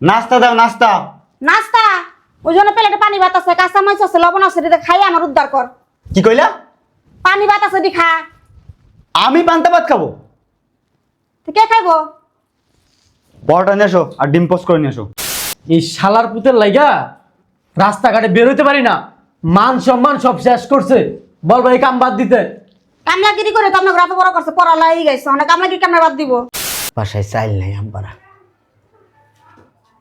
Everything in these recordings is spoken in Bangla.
নাস্তা দাও নাস্তা। নাস্তা? ওই জন্য প্লেটে পানি ভাত আছে কাঁচা মাছ আছে লবণ আছে এটা খাই আমার উদ্ধার কর। কি কইলা? পানি ভাত আছে দি খা। আমি পান্তা ভাত খাব? তো কে খাইবো? পরোটা নিয়ে এসো আর ডিম পোস্ট করে নিয়ে এসো এই শালার পুতের লাইগা রাস্তাঘাটে বেরোতে পারি না। মান সম্মান সব শেষ করছে। বল ভাই কাম বাদ দিতে। কামলাগিরি করে তো আপনাকে রাত বড় করছে পড়া লাই গেছে অনেক কামলাগিরি কেমন বাদ দিব? বাসায় চাইল নাই আব্বারা।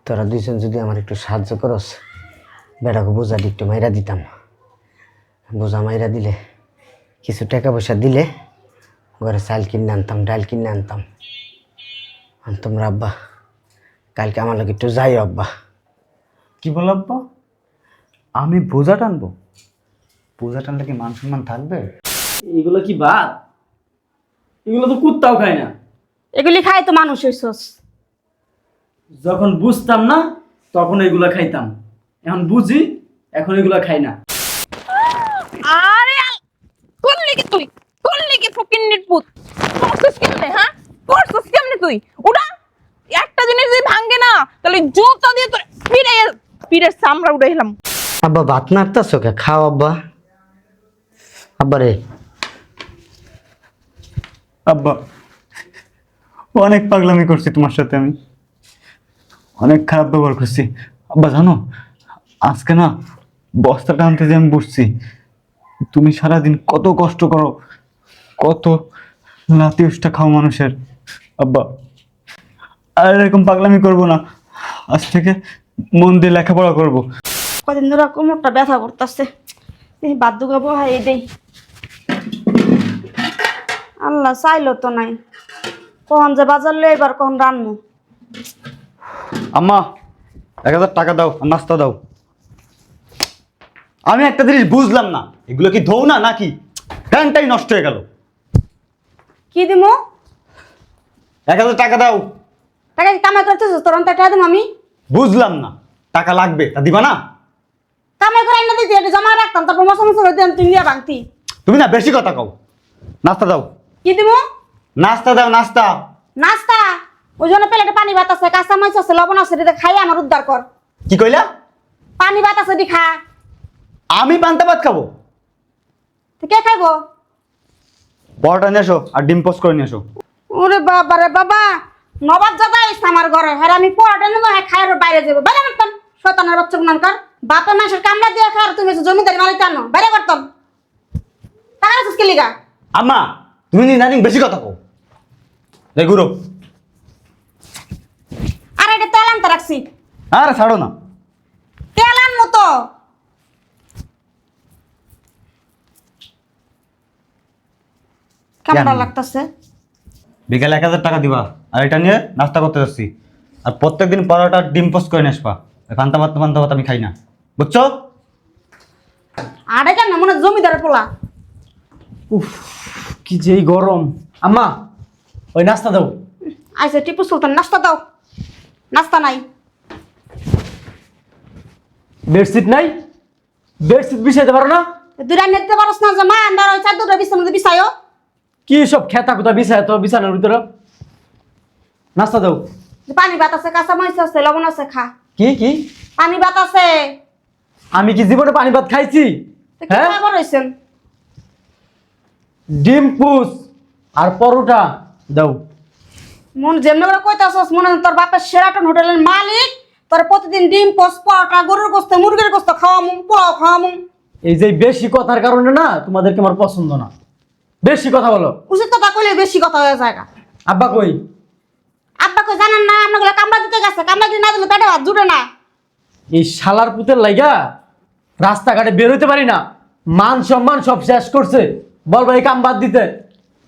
তোরা দুইজন যদি আমার একটু সাহায্য করস বেটাকে বোঝা একটু মাইরা দিতাম। বোঝা মাইরা দিলে কিছু টাকা পয়সা দিলে ঘরে চাল কিনে আনতাম ডাল কিনে আনতাম। আর তোমরা আব্বা কালকে আমার লোক একটু যাই আব্বা। কি বল আব্বা? আমি বোঝা টানবো। বোঝা টানলে কি মান সম্মান থাকবে? এগুলো কি বাদ? এগুলো তো কুত্তাও খায় না। এগুলি খায় তো মানুষ হইছস। যখন বুঝতাম না তখন এগুলা খাইতাম। এখন বুঝি এখন এগুলা খাই না। আরে তুই? করছিস কেমনে হ্যাঁ? করছিস কেমনে তুই? উড়া! একটা জিনিস যদি ভাঙ্গে না তাহলে জুতা দিয়ে তোর পিড়ে পিড়ের চামড়া উড়ে এলাম আব্বা ভাত নাড়তাছ কে? খাও আব্বা। আব্বা রে। আব্বা অনেক পাগলামি করছি তোমার সাথে আমি। অনেক খারাপ ব্যবহার করছি। আব্বা, জানো, আজকে না বস্তাটা আনতে যে আমি বসছি। তুমি সারাদিন কত কষ্ট করো, কত লাতি উষ্টা খাও মানুষের। আব্বা, আর এরকম পাগলামি করব না। আজ থেকে মন দিয়ে লেখাপড়া করব। কদিন ধরে কোমরটা ব্যথা করতেছে। এই বাদ দুগাবো হাই, দেই। আল্লাহ চাইলো তো নাই। কখন যে বাজার এবার কখন রান্নু। আম্মা এক হাজার টাকা দাও আর নাস্তা দাও। আমি একটা জিনিস বুঝলাম না। এগুলো কি ধৌ না নাকি? ফ্যানটাই নষ্ট হয়ে গেল। কি দিমু? এক হাজার টাকা দাও। টাকা কি কামাই তোর অন্তর টাকা আমি? বুঝলাম না। টাকা লাগবে তা দিবা না? কামাই করে এনে দিতি এটা জমা রাখতাম তারপর মশা মশা হইতে তুই নিয়ে ভাঙতি তুমি না বেশি কথা কও। নাস্তা দাও। কি দিমু? নাস্তা দাও নাস্তা। নাস্তা? ওই জন্য প্লেটে পানি ভাত আছে কাঁচা মাছ আছে লবণ আছে এটা খাই আমার উদ্ধার কর। কি কইলা? পানি ভাত আছে দি খা আমি পান্তা ভাত খাব? তো কে খাইবো? পরোটা নিয়ে এসো আর ডিম পোস্ট করে নিয়ে এসো ওরে বাবা রে বাবা নবাব দাদা এসে আমার ঘরে। হ্যাঁ আমি পড়াটা নেব হ্যাঁ খাই বাইরে যাব। বাইরে করতাম শতানের বাচ্চা গুনানকার বাপের মাসের কামড়া দিয়ে খায় আর তুমি জমিদারি মালিক আনো বাইরে করতাম টাকা আছিস কে লিগা? আম্মা তুমি নানি বেশি কথা কও? দেখুরো আর এটা তেল আনতে রাখছি। আরে ছাড়ো না। তেল আনব তো। কেমন। লাগতেছে? বিকালে এক হাজার টাকা দিবা। আর এটা নিয়ে নাস্তা করতে যাচ্ছি। আর প্রত্যেকদিন পরোটা ডিম পোস্ট করে নিয়ে আসবা। পান্তা ভাত ভাত আমি খাই না। বুঝছ? আরে কেন? মনে জমিদারের পোলা। উফ কি যেই গরম। আম্মা ওই নাস্তা দাও। আইসে টিপু সুলতান নাস্তা দাও। নাস্তা নাই। বেডশিট নাই? বেডশিট বিছাইতে পারো না? দুটা নিতে পারস না যে মা আন্ডার চার দুটা মধ্যে বিছাইও কি সব খেতা কুতা বিছায় তো বিছানোর ভিতরে? নাস্তা দাও। পানি ভাত আছে কাঁচা মাছ আছে লবণ আছে খা। কি কি? পানি ভাত আছে। আমি কি জীবনে পানি ভাত খাইছি? তো কি হ্যাঁ? খাবার হয়েছেন ডিম পুস আর পরোটা দাও। মন যেমনি করে কইতাছস মনে তোর বাপের সেরাটন হোটেলের মালিক তোর প্রতিদিন ডিম পোস পরোটা গরুর গোস্ত মুরগির গোস্ত খাওয়ামু পোলাও খাওয়ামু। এই যে বেশি কথার কারণে না তোমাদেরকে আমার পছন্দ না। বেশি কথা বলো। উচিত কথা কইলে বেশি কথা হয়ে যায় গা। আব্বা কই? আব্বা কই জানেন না আপনাগুলো কামড়া দিতে গেছে কামড়া দিতে না দিলে পেটে ভাত জুটে না। এই শালার পুতের লাইগা রাস্তাঘাটে বেরোতে পারি না। মান সম্মান সব শেষ করছে। বল ভাই কাম বাদ দিতে।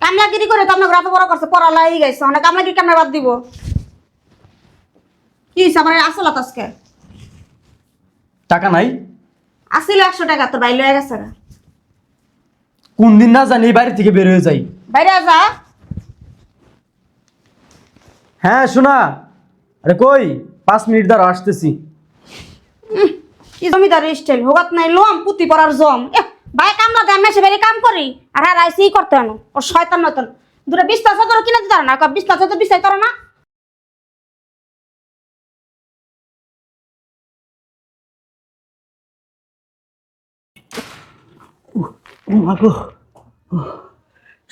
কামলাগিরি করে তো আপনাকে রাত বড় করছে পড়া লাই গেছে অনেক কামলাগিরি কেমন বাদ দিব? কি হইছে আমার আসল আজকে? টাকা নাই? আসিল একশো টাকা তোর বাইরে হয়ে গেছে। কোন দিন না জানি বাড়ি থেকে বের হয়ে যাই। বাইরে যা। হ্যাঁ শোনা। আরে কই? পাঁচ মিনিট দ্বারা আসতেছি। কি জমিদার স্টাইল? হোগাত নাই লোম পুতি পড়ার জম। এ ভাই কামলা দেয় মেসে বেরি কাম করি। আর হ্যাঁ রাইসি করতে হয় ও শয়তান মতন। দুটো বিছনা চাদর কিনে দিতে না। বিছনা চাদর বিছাই তোর না।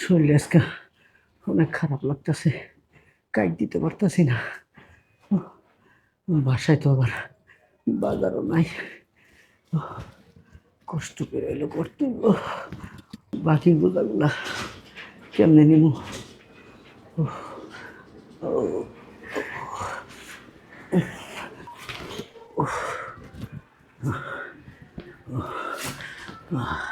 শরীর আজকে অনেক খারাপ লাগতেছে। কাজ দিতে পারতেছি না। বাসায় তো আবার বাজারও নাই। কষ্ট করে এলো করতে বাকি না কেমনে নিব কি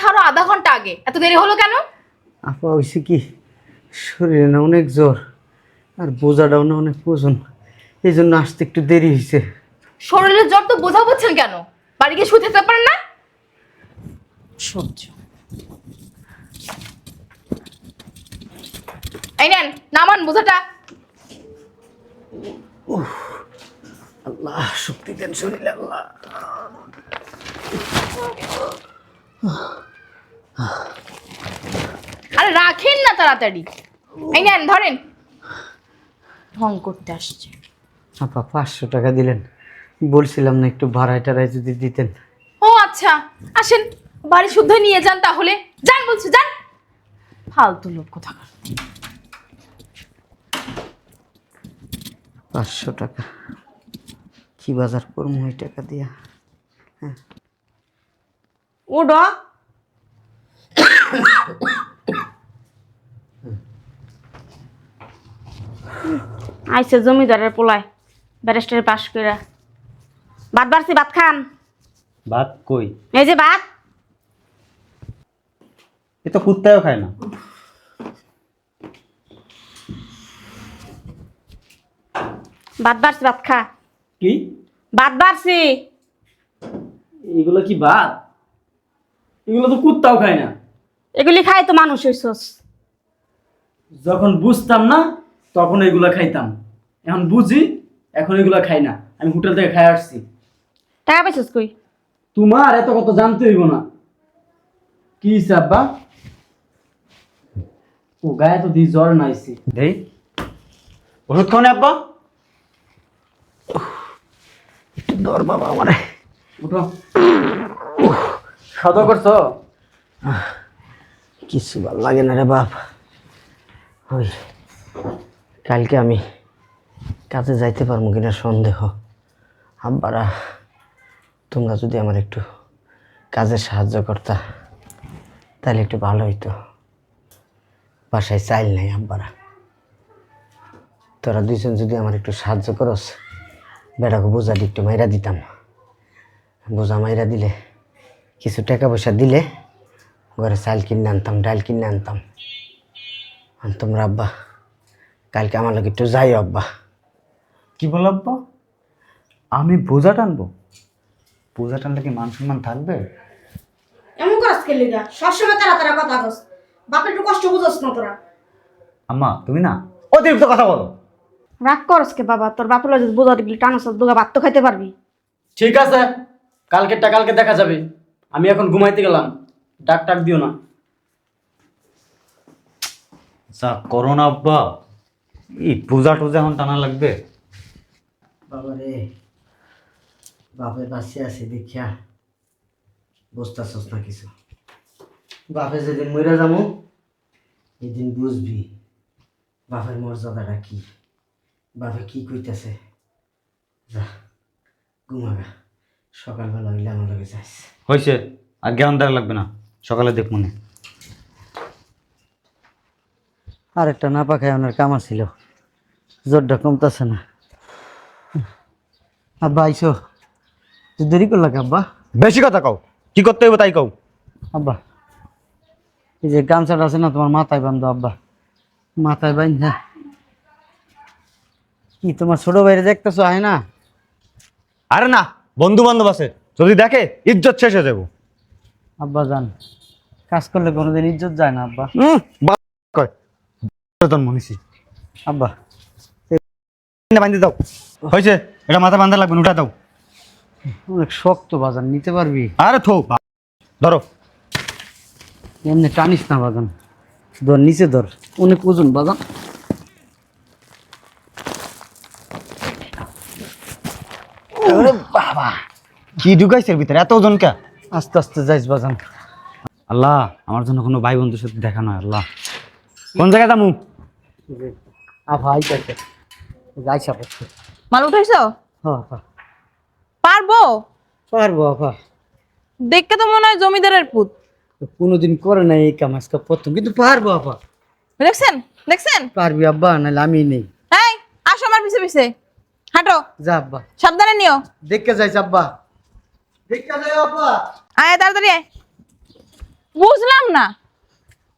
কথা আরও আধা ঘণ্টা আগে। এত দেরি হলো কেন? আপা হয়েছে কি? শরীরে না অনেক জ্বর আর বোঝাটাও না অনেক ওজন এই জন্য আসতে একটু দেরি হয়েছে শরীরের জ্বর তো বোঝা বুঝছেন কেন? বাড়ি গিয়ে থাকতে পারেন না? সহ্য। এই নেন নামান বোঝাটা। আল্লাহ শক্তি দেন শরীরে আল্লাহ। আরে রাখেন না তাড়াতাড়ি। এই নেন ধরেন। ঢং করতে আসছে। আপা পাঁচশো টাকা দিলেন। বলছিলাম না একটু ভাড়ায় টাড়ায় যদি দিতেন। ও আচ্ছা। আসেন বাড়ি শুদ্ধ নিয়ে যান তাহলে। যান বলছি যান। ফালতু লোক কোথাকার। পাঁচশো টাকা। কি বাজার করব ওই টাকা দিয়া? উডো আইসে জমিদারের পোলায় ব্যারিস্টারে পাশ করে ভাত বাড়ছি ভাত খান। ভাত কই? এই যে ভাত। এ তো কুত্তাও খায় না। ভাত বাড়ছি ভাত খা। কি? ভাত বাড়ছি। এগুলো কি ভাত? এগুলো তো কুত্তাও খায় না। এগুলি খাই তো মানুষ হইছস। যখন বুঝতাম না তখন এগুলো খাইতাম। এখন বুঝি এখন এগুলো খাই না। আমি হোটেল থেকে খাই আসছি। টাকা পাইছস কই? তোমার এত কত জানতে হইব না। কি হইছে আব্বা? ও গায়ে তো দি জ্বর নাইছি দেই। ওষুধ খাও না আব্বা। একটু দর বাবা আমার। উঠো। দাওয়া করছ? কিছু ভালো লাগে না রে বাপ। ওই, কালকে আমি কাজে যাইতে পারব কিনা সন্দেহ। আব্বারা, তোমরা যদি আমার একটু কাজে সাহায্য করতা, তাহলে একটু ভালো হইতো। বাসায় চাইল নাই আব্বারা। তোরা দুইজন যদি আমার একটু সাহায্য করস বেড়াকে বোঝা একটু মাইরা দিতাম। বোঝা মাইরা দিলে কিছু টাকা পয়সা দিলে ঘরে চাল কিনে আনতাম ডাল কিনে আনতাম। আর তোমরা আব্বা কালকে আমার লোক একটু যাই আব্বা। কি বল আব্বা? আমি বোঝা টানবো? বোঝা টানলে কি মান সম্মান থাকবে? এমন করস কে লিগা? সবসময় তারা তারা কথা কস। বাপের একটু কষ্ট বুঝস না তোরা। আম্মা তুমি না অতিরিক্ত কথা বলো। রাগ করস কে বাবা? তোর বাপের যদি বোঝা দিবলি টানস দুগা ভাত তো খাইতে পারবি। ঠিক আছে কালকেরটা কালকে দেখা যাবে। আমি এখন ঘুমাইতে গেলাম। ডাক টাক দিও না। যা করো না আব্বা। এই পূজা টুজা এখন টানা লাগবে। বাবা রে বাপের পাশে আছে দেখিয়া বস্তা না কিছু। বাপে যেদিন মরে যাব এদিন বুঝবি বাপের মর্যাদাটা কি। বাপে কি কইতেছে? যা ঘুমাগা। সকালবেলা হইলে আমার লগে যাইস। হয়েছে আর জ্ঞান দেওয়া লাগবে না। সকালে দেখ মনে। আর একটা না পাখায় ওনার কামা ছিল জোরটা কমতেছে না। আব্বা আইসো। তুই দেরি করলা আব্বা? বেশি কথা কও। কি করতে হইব তাই কও। আব্বা এই যে গামছাটা আছে না তোমার মাথায় বান্ধব আব্বা। মাথায় বান্ধ। হ্যাঁ কি তোমার ছোট ভাইরে দেখতেছো? আয় না। আরে না বন্ধু বান্ধব আছে যদি দেখে ইজ্জত শেষ হয়ে যাব। আব্বা যান কাজ করলে কোনোদিন ইজ্জত যায় না আব্বা। হুম কয় মনীষী। আব্বা। বান্ধে দাও। হয়েছে এটা মাথা বান্ধা লাগবে উঠা দাও। অনেক শক্ত বাজার নিতে পারবি? আরে থো ধরো। এমনি টানিস না বাজান। ধর নিচে ধর অনেক ওজন বাজান। বাবা কি ঢুকাইছে ভিতরে? এত ওজন কে? আস্তে আস্তে যাইস বাজান। আল্লাহ আমার জন্য কোনো ভাই বন্ধুর সাথে দেখা নয় আল্লাহ। কোন জায়গায় দামু আইতাছে যাইসা পড়ছে। মাল উঠাইছো? হ্যাঁ পারব? পারব আফা। দেখতে তো মনে হয় জমিদারের পুত। কোনোদিন করে নাই এই কাম আজকে প্রথম। কিন্তু পারব আপা দেখছেন? দেখছেন? পারবি আব্বা নাহলে আমি নেই। এই আসো আমার পিছে পিছে। হাঁটো। যা আব্বা। সাবধানে নিও। দেখে যাইস আব্বা দেখে যাই আব্বা। আয় তাড়াতাড়ি আয়। বুঝলাম না।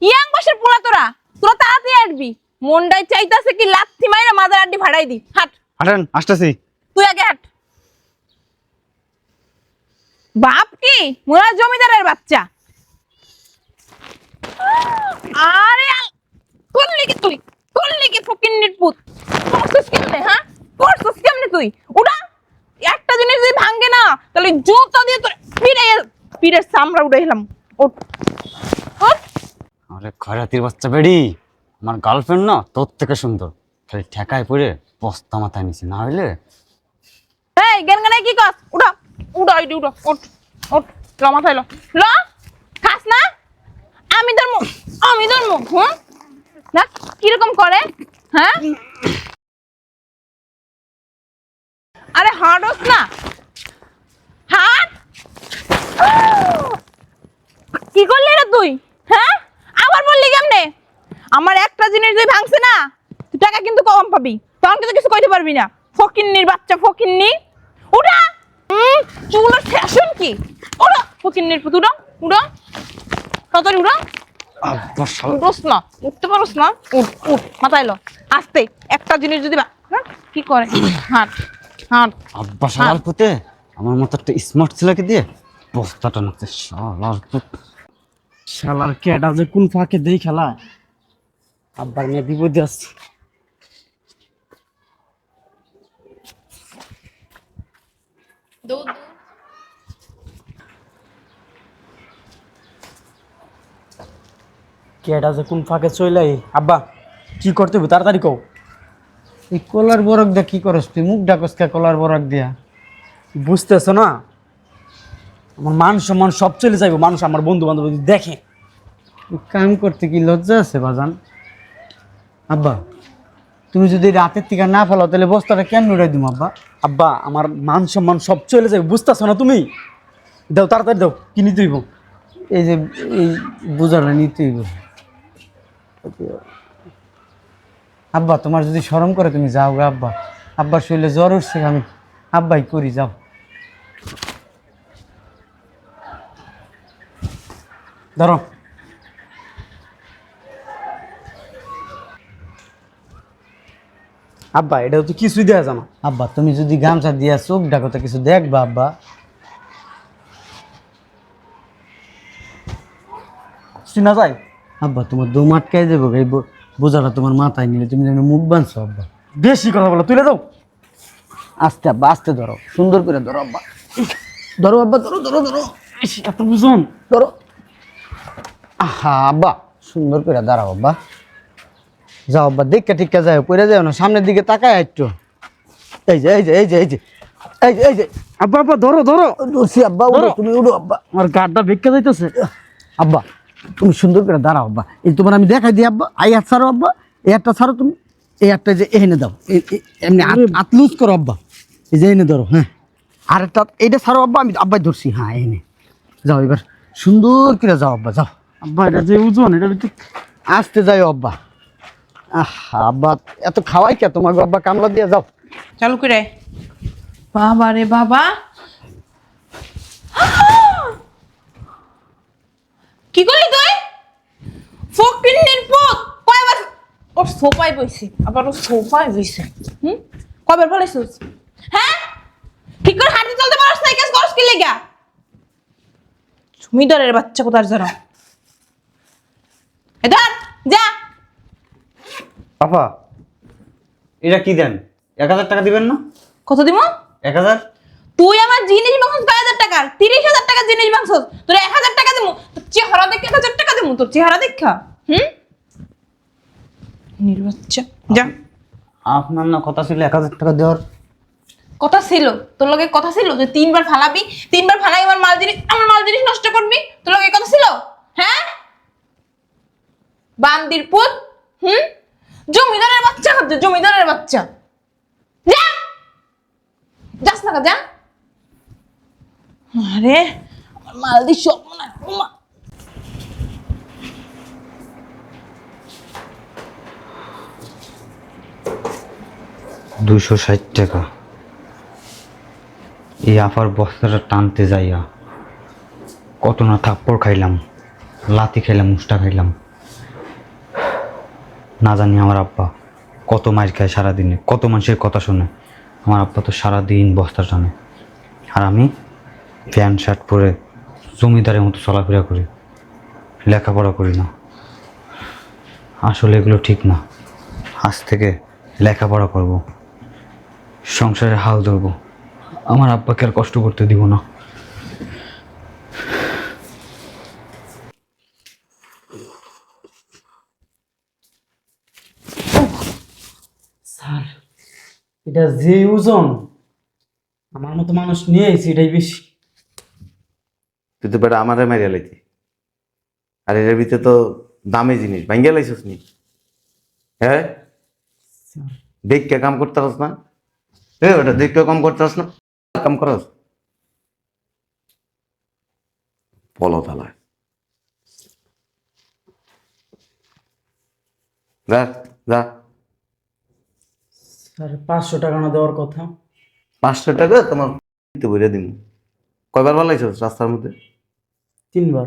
ইয়াং বয়সের পোলা তোরা। তোরা তাড়াতাড়ি আসবি মন্ডাই চাইতাছে কি লাথি মাইরা মাদার আড্ডি ভাড়াই দি। হাট। হাঁটেন আসতেছি। তুই আগে হাট। বাপ কি? মোরা জমিদারের বাচ্চা। আরে করলি কি তুই? করলি কি ফকিন্নির পুত? করছিস কেমনে হ্যাঁ? করছিস কেমনে তুই? উড়া একটা জিনিস যদি ভাঙ্গে না তাহলে জুতা দিয়ে তোর পিড়ে পিড়ের চামড়া উড়াইলাম ওঠ। ওঠ। আরে খয়রাতির বাচ্চা বেড়ি আমার গার্লফ্রেন্ড না তোর থেকে সুন্দর। খালি ঠেকায় পড়ে বস্তা মাথায় নিছি না হইলে? এই জ্ঞান জ্ঞানায় কি কাজ উড়া উড়া ইডি উড়া ওঠ ওঠ ল মাথায় ল। ল খাস না? আমি ধর্ম আমি ধর্ম হুম? না কীরকম করে হ্যাঁ? আরে হাঁটস না। হাট কি করলি রে তুই? হ্যাঁ? আবার বললি কেমনে? আমার একটা জিনিস তুই ভাঙছে না তুই টাকা কিন্তু কম পাবি। তখন কিন্তু কিছু কইতে পারবি না। ফকিন্নির বাচ্চা ফকিন্নি। উঠা! হুম চুলের ফ্যাশন কি? ওরা ফকিন্নির পুত উড়া উড়া। তাড়াতাড়ি উড়া। উঠোস না উঠতে পারোস না। উঠ উঠ মাথায় লো। আস্তে একটা জিনিস যদি হ্যাঁ, কি করে? হাট আব্বা শালার পুতে আমার মতো একটা স্মার্ট ছেলেকে দিয়ে বস্তাটা নাচছে শালার পুত। শালার কেডা যে কোন ফাঁকে দেই খেলা? আব্বার নিয়ে বিপদে আসছে। কেডা যে কোন ফাঁকে চইলাই আব্বা কি করতে হবে তাড়াতাড়ি কও। এই কলার বরক দিয়া কি করস তুই? মুখ ডাকস কে কলার বরক দিয়া? বুঝতেছো না? আমার মান সম্মান সব চলে যাইবো। মানুষ আমার বন্ধু বান্ধব যদি দেখে। কাম করতে কি লজ্জা আছে বাজান? আব্বা তুমি যদি রাতের থেকে না ফেলো তাহলে বস্তাটা কেন উড়াই দিম আব্বা? আব্বা আমার মান সম্মান সব চলে যাবে বুঝতেছো না তুমি? দাও তাড়াতাড়ি দাও কিনি তুইব এই যে এই বোঝাটা নিতেই হবে। আব্বা তোমার যদি শরম করে তুমি যাও গা আব্বা। আব্বার শরীরে জ্বর উঠছে আমি আব্বাই করি যাও। ধরো। আব্বা এটা তো কিছুই দেওয়া জানো আব্বা তুমি যদি গামছা দিয়া চোখ ডাকো তো কিছু দেখবা আব্বা। চিনা যায়? আব্বা তোমার দম আটকাই দেবো এই বো- বোঝাটা তোমার মাথায় নিলে তুমি যেন মুখ বানছো আব্বা। বেশি কথা বলো তুলে দাও। আস্তে আব্বা আস্তে ধরো সুন্দর করে ধরো আব্বা। ধরো আব্বা ধরো ধরো ধরো। এত বুঝুন। ধরো। আহা আব্বা সুন্দর করে দাঁড়াও আব্বা। যাও আব্বা দেখে টিকা যাও পড়ে যাও না সামনের দিকে তাকায় একটু। এই যে এই যে এই যে এই যে এই যে এই যে। আব্বা আব্বা ধরো ধরো। আব্বা উড়ো তুমি উড়ো আব্বা। আমার গাড়টা ভিক্ষা যাইতেছে। আব্বা তুমি সুন্দর করে দাঁড়াও আব্বা। এই তোমার আমি দেখাই দিই আব্বা। আই হাত ছাড়ো আব্বা। এই হাতটা ছাড়ো তুমি। এই হাতটা যে এনে দাও। এমনি হাত লুজ করো আব্বা। এই যে এনে ধরো হ্যাঁ। আর একটা এইটা ছাড়ো আব্বা। আমি আব্বাই ধরছি হ্যাঁ এনে যাও এবার। সুন্দর করে যাও আব্বা যাও। আব্বা এটা যে ওজন এটা আসতে যাই আব্বা। আহ আব্বা এত খাওয়াই কে তোমাকে আব্বা? কামলা দিয়ে যাও। চালু করে। বাবা রে বাবা। কি করলি তুই? ফকিন্নির পুত। কয়বার? ওর সোফায় বইছে আবার ও সোফায় বইছে। হুম? কয়বার বলেছিস? হ্যাঁ? ঠিক করে হাঁটতে চলতে পারছ না কেস করস কি লেগা? জমিদারের বাচ্চা কোথার জানো এদার যা। আপা এটা কি দেন? এক হাজার টাকা দিবেন না? কত দিব? এক হাজার? তুই আমার জিনিস মাংস কয় হাজার টাকার তিরিশ হাজার টাকার জিনিস মাংস। তোর এক হাজার টাকা দিব চেহারা দেখে হাজার টাকা দেবো তোর চেহারা দেখা। হুম? নির্বাচ্চা যা। আপনার না কথা ছিল এক হাজার টাকা দেওয়ার। কথা ছিল। তোর লগে কথা ছিল যে তিনবার ফালাবি তিনবার ফালাই আমার মাল জিনিস আমার মাল জিনিস নষ্ট করবি তোর লগে কথা ছিল? হ্যাঁ? বান্দির পুত হুম? জমিদারের বাচ্চা খাচ্ছে জমিদারের বাচ্চা। যা! যাস না যা। আরে মাল সব মনে দুশো ষাট টাকা। এই আপার বস্তাটা টানতে যাইয়া কত না থাপ্পড় খাইলাম লাতি খাইলাম মুষ্টা খাইলাম। না জানি আমার আব্বা কত মাইর খায় সারাদিনে, কত মানুষের কথা শোনে। আমার আব্বা তো সারাদিন বস্তা টানে। আর আমি প্যান্ট শার্ট পরে জমিদারের মতো চলাফেরা করি। লেখাপড়া করি না। আসলে এগুলো ঠিক না। আজ থেকে লেখাপড়া করব। সংসারে হাল ধরবো। আমার আব্বাকে আর কষ্ট করতে দিব না। স্যার, এটা যে ওজন, আমার মতো মানুষ নিয়ে আইছি এটাই বেশি। তুই তো বেটা আমারে মারিয়া লাইতি। আর এর ভিতরে তো দামি জিনিস ভাঙ্গিয়া লাইছিস নি? হ্যাঁ? দেখ কে কাম করতে পারস না? এ বেটা দেখ কে কাম করতে পারস না? কাম করস? বলো তাহলে। যা যা। স্যার পাঁচশো টাকা না দেওয়ার কথা? পাঁচশো টাকা তোমার দিতে বলে দিন কয়বার ভালো লাগছে রাস্তার মধ্যে? তিনবার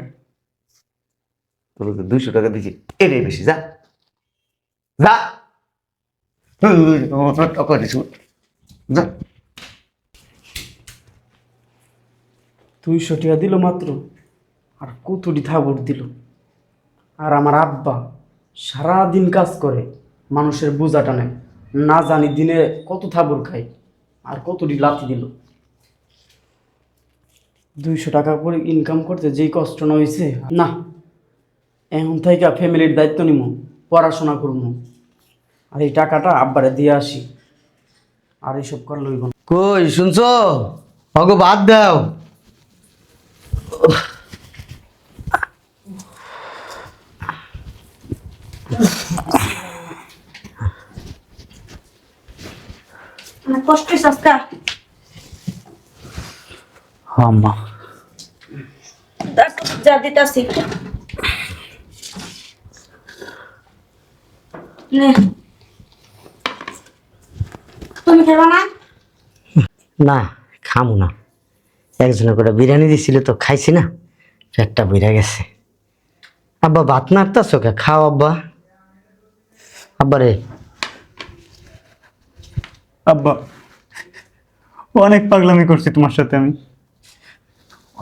দুইশো টাকা দিচ্ছি এটাই বেশি যা যা দুইশো টাকা দিল মাত্র আর কতটি থাবর দিল আর আমার আব্বা সারা দিন কাজ করে মানুষের বোঝা টানে না জানি দিনে কত থাবর খাই আর কতটি লাথি দিল দুইশো টাকা করে ইনকাম করতে যেই কষ্ট না হয়েছে না এখন থেকে ফ্যামিলির দায়িত্ব নিব পড়াশোনা করব আর এই টাকাটা আব্বারে দিয়ে আসি আর এইসব করা লইব না। কই শুনছো? অগো বাদ দাও। অনেক কষ্ট আজকে। দিতাছি নে। তুমি খেবা না? না খামু না। একজনে করে বিরিয়ানি দিছিল তো খাইছি না। পেটটা বেড়ে গেছে। আব্বা ভাত নাড়তাছ কে? খাও আব্বা। আব্বা রে। আব্বা অনেক পাগলামি করছি তোমার সাথে আমি।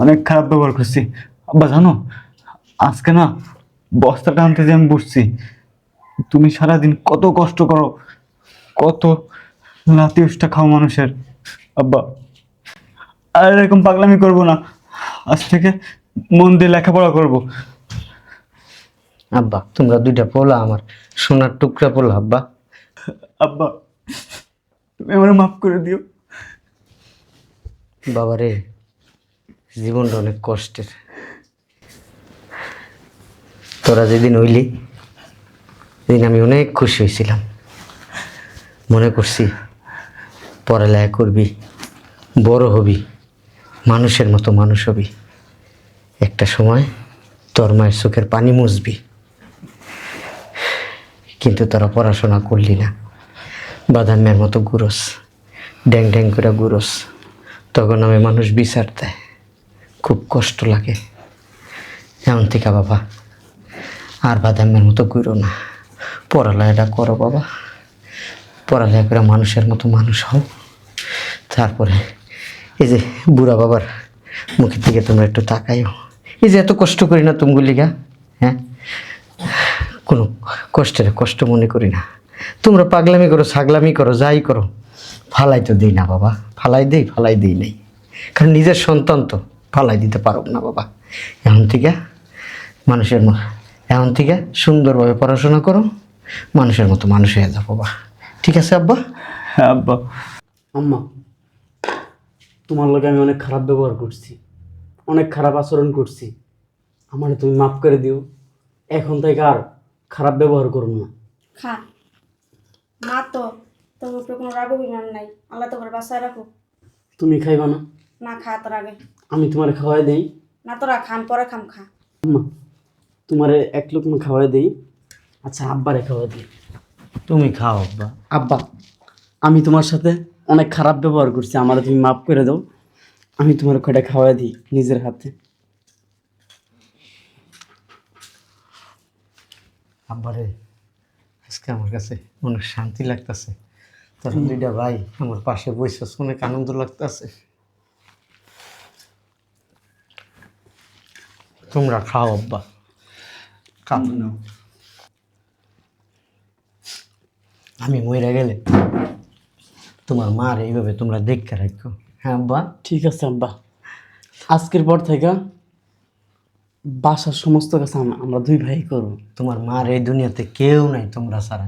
অনেক খারাপ ব্যবহার করছি। আব্বা জানো আজকে না বস্তাটা আনতে যে আমি বসছি। তুমি সারাদিন কত কষ্ট করো কত লাতি উষ্টা খাও মানুষের। আব্বা আর এরকম পাগলামি করব না। আজ থেকে মন দিয়ে লেখাপড়া করব। আব্বা তোমরা দুইটা পোলা আমার সোনার টুকরা পোলা আব্বা। আব্বা তুমি আমার মাফ করে দিও। বাবা রে জীবনটা অনেক কষ্টের। তোরা যেদিন হইলি, সেদিন আমি অনেক খুশি হয়েছিলাম মনে করছি, পড়ালেখা করবি, বড় হবি, মানুষের মতো মানুষ হবি। একটা সময় তোর মায়ের চোখের পানি মুছবি। কিন্তু তোরা পড়াশোনা করলি না। বাদামের মতো গুরস ড্যাং ড্যাং করে গুরস। তখন আমি মানুষ বিচার দেয়। খুব কষ্ট লাগে। এমন থেকে বাবা, আর বাদামের মতো ঘুরো না। পড়ালেখাটা করো বাবা। পড়ালেখা করে মানুষের মতো মানুষ হও। তারপরে এই যে বুড়া বাবার মুখের দিকে তোমরা একটু তাকাইও। এই যে এত কষ্ট করি না তুমগুলিগা হ্যাঁ? কোনো কষ্টের কষ্ট মনে করি না। তোমরা পাগলামি করো, ছাগলামি করো, যাই করো। ফালাই তো দিই না বাবা। ফালাই দেই, ফালাই দিই নাই। কারণ নিজের সন্তান তো। ফালাই দিতে পারো না বাবা। এখন থেকে মানুষের মতো এখন থেকে সুন্দরভাবে পড়াশোনা করো মানুষের মতো মানুষ হয়ে যাব বা ঠিক আছে আব্বা? হ্যাঁ আব্বা। আম্মা তোমার লগে আমি অনেক খারাপ ব্যবহার করছি অনেক খারাপ আচরণ করছি। আমার তুমি মাফ করে দিও। এখন থেকে আর খারাপ ব্যবহার করো না। খা। মা তো তোর উপরে কোনো রাগ অভিমান নাই। আল্লাহ তোর বাসায় রাখো তুমি খাইবা না? না খা তোর আগে। আমি তোমার খাওয়াই দেই। না তোরা খাম পরে খাম খা। আম্মা তোমারে এক লোক খাওয়াই দেই। আচ্ছা আব্বারে খাওয়াই দিই। তুমি খাও আব্বা। আব্বা আমি তোমার সাথে অনেক খারাপ ব্যবহার করছি আমার তুমি মাফ করে দাও। আমি তোমার কয়টা খাওয়াই দিই নিজের হাতে। আব্বারে আজকে আমার কাছে অনেক শান্তি লাগতেছে। তোর দুইটা ভাই আমার পাশে বসে অনেক আনন্দ লাগতেছে। তোমরা খাও আব্বা। খাও। আমি মরে গেলে তোমার মার এইভাবে তোমরা দেখতে রাখো। হ্যাঁ আব্বা? ঠিক আছে আব্বা। আজকের পর থেকে বাসার সমস্ত কাছে আমরা দুই ভাই করব। তোমার মার এই দুনিয়াতে কেউ নাই তোমরা ছাড়া।